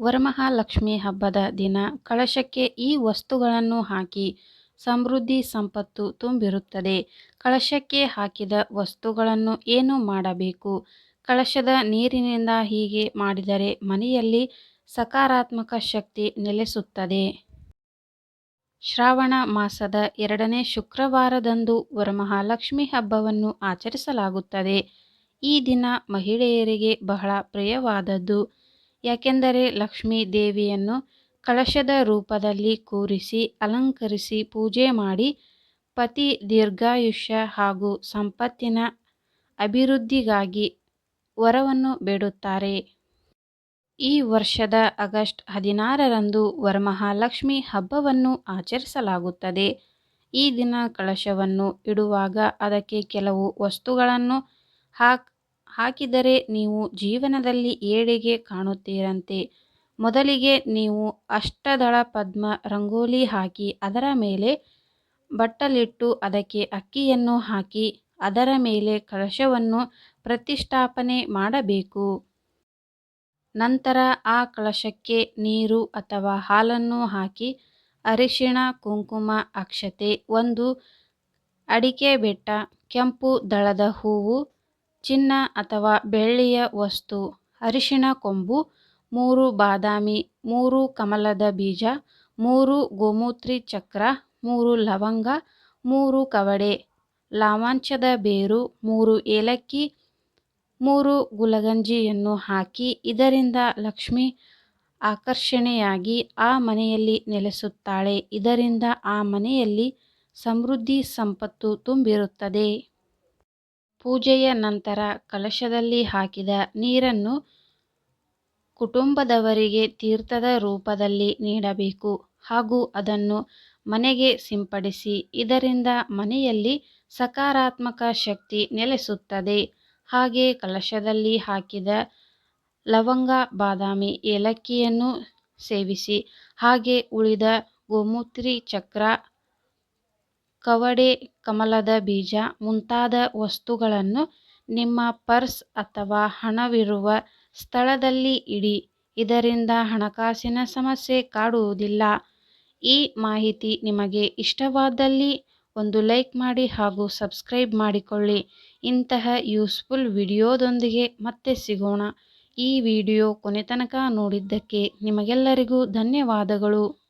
ವರಮಹಾಲಕ್ಷ್ಮಿ ಹಬ್ಬದ ದಿನ ಕಳಶಕ್ಕೆ ಈ ವಸ್ತುಗಳನ್ನು ಹಾಕಿ ಸಮೃದ್ಧಿ ಸಂಪತ್ತು ತುಂಬಿರುತ್ತದೆ. ಕಳಶಕ್ಕೆ ಹಾಕಿದ ವಸ್ತುಗಳನ್ನು ಏನು ಮಾಡಬೇಕು? ಕಳಶದ ನೀರಿನಿಂದ ಹೀಗೆ ಮಾಡಿದರೆ ಮನೆಯಲ್ಲಿ ಸಕಾರಾತ್ಮಕ ಶಕ್ತಿ ನೆಲೆಸುತ್ತದೆ. ಶ್ರಾವಣ ಮಾಸದ ಎರಡನೇ ಶುಕ್ರವಾರದಂದು ವರಮಹಾಲಕ್ಷ್ಮಿ ಹಬ್ಬವನ್ನು ಆಚರಿಸಲಾಗುತ್ತದೆ. ಈ ದಿನ ಮಹಿಳೆಯರಿಗೆ ಬಹಳ ಪ್ರಿಯವಾದದ್ದು. ಯಾಕೆಂದರೆ ಲಕ್ಷ್ಮೀ ದೇವಿಯನ್ನು ಕಳಶದ ರೂಪದಲ್ಲಿ ಕೂರಿಸಿ, ಅಲಂಕರಿಸಿ ಪೂಜೆ ಮಾಡಿ ಪತಿ ದೀರ್ಘಾಯುಷ್ಯ ಹಾಗೂ ಸಂಪತ್ತಿನ ಅಭಿವೃದ್ಧಿಗಾಗಿ ವರವನ್ನು ಬೇಡುತ್ತಾರೆ. ಈ ವರ್ಷದ ಆಗಸ್ಟ್ ಹದಿನಾರರಂದು ವರಮಹಾಲಕ್ಷ್ಮಿ ಹಬ್ಬವನ್ನು ಆಚರಿಸಲಾಗುತ್ತದೆ. ಈ ದಿನ ಕಳಶವನ್ನು ಇಡುವಾಗ ಅದಕ್ಕೆ ಕೆಲವು ವಸ್ತುಗಳನ್ನು ಹಾಕ್ ಹಾಕಿದರೆ ನೀವು ಜೀವನದಲ್ಲಿ ಏಳಿಗೆ ಕಾಣುತ್ತೀರಂತೆ. ಮೊದಲಿಗೆ ನೀವು ಅಷ್ಟದಳ ಪದ್ಮ ರಂಗೋಲಿ ಹಾಕಿ ಅದರ ಮೇಲೆ ಬಟ್ಟಲಿಟ್ಟು ಅದಕ್ಕೆ ಅಕ್ಕಿಯನ್ನು ಹಾಕಿ ಅದರ ಮೇಲೆ ಕಳಶವನ್ನು ಪ್ರತಿಷ್ಠಾಪನೆ ಮಾಡಬೇಕು. ನಂತರ ಆ ಕಳಶಕ್ಕೆ ನೀರು ಅಥವಾ ಹಾಲನ್ನು ಹಾಕಿ ಅರಿಶಿಣ, ಕುಂಕುಮ, ಅಕ್ಷತೆ, ಒಂದು ಅಡಿಕೆ ಬೆಟ್ಟ, ಕೆಂಪು ದಳದ ಹೂವು ಚಿನ್ನ ಅಥವಾ ಬೆಳ್ಳಿಯ ವಸ್ತು, ಅರಿಶಿಣ ಕೊಂಬು, ಮೂರು ಬಾದಾಮಿ, ಮೂರು ಕಮಲದ ಬೀಜ, ಮೂರು ಗೋಮೂತ್ರಿ ಚಕ್ರ, ಮೂರು ಲವಂಗ, ಮೂರು ಕವಡೆ, ಲಾವಾಂಚದ ಬೇರು, ಮೂರು ಏಲಕ್ಕಿ, ಮೂರು ಗುಲಗಂಜಿಯನ್ನು ಹಾಕಿ ಇದರಿಂದ ಲಕ್ಷ್ಮಿ ಆಕರ್ಷಣೆಯಾಗಿ ಆ ಮನೆಯಲ್ಲಿ ನೆಲೆಸುತ್ತಾಳೆ. ಇದರಿಂದ ಆ ಮನೆಯಲ್ಲಿ ಸಮೃದ್ಧಿ, ಸಂಪತ್ತು ತುಂಬಿರುತ್ತದೆ. ಪೂಜೆಯ ನಂತರ ಕಲಶದಲ್ಲಿ ಹಾಕಿದ ನೀರನ್ನು ಕುಟುಂಬದವರಿಗೆ ತೀರ್ಥದ ರೂಪದಲ್ಲಿ ನೀಡಬೇಕು ಹಾಗೂ ಅದನ್ನು ಮನೆಗೆ ಸಿಂಪಡಿಸಿ ಇದರಿಂದ ಮನೆಯಲ್ಲಿ ಸಕಾರಾತ್ಮಕ ಶಕ್ತಿ ನೆಲೆಸುತ್ತದೆ. ಹಾಗೆ ಕಲಶದಲ್ಲಿ ಹಾಕಿದ ಲವಂಗ, ಬಾದಾಮಿ, ಏಲಕ್ಕಿಯನ್ನು ಸೇವಿಸಿ ಹಾಗೆ ಉಳಿದ ಗೋಮೂತ್ರಿ ಚಕ್ರ ಕವಡೆ, ಕಮಲದ ಬೀಜ ಮುಂತಾದ ವಸ್ತುಗಳನ್ನು ನಿಮ್ಮ ಪರ್ಸ್ ಅಥವಾ ಹಣವಿರುವ ಸ್ಥಳದಲ್ಲಿ ಇಡಿ. ಇದರಿಂದ ಹಣಕಾಸಿನ ಸಮಸ್ಯೆ ಕಾಡುವುದಿಲ್ಲ. ಈ ಮಾಹಿತಿ ನಿಮಗೆ ಇಷ್ಟವಾದಲ್ಲಿ ಒಂದು ಲೈಕ್ ಮಾಡಿ ಹಾಗೂ ಸಬ್ಸ್ಕ್ರೈಬ್ ಮಾಡಿಕೊಳ್ಳಿ. ಇಂತಹ ಯೂಸ್ಫುಲ್ ವಿಡಿಯೋದೊಂದಿಗೆ ಮತ್ತೆ ಸಿಗೋಣ. ಈ ವಿಡಿಯೋ ಕೊನೆತನಕ ನೋಡಿದ್ದಕ್ಕೆ ನಿಮಗೆಲ್ಲರಿಗೂ ಧನ್ಯವಾದಗಳು.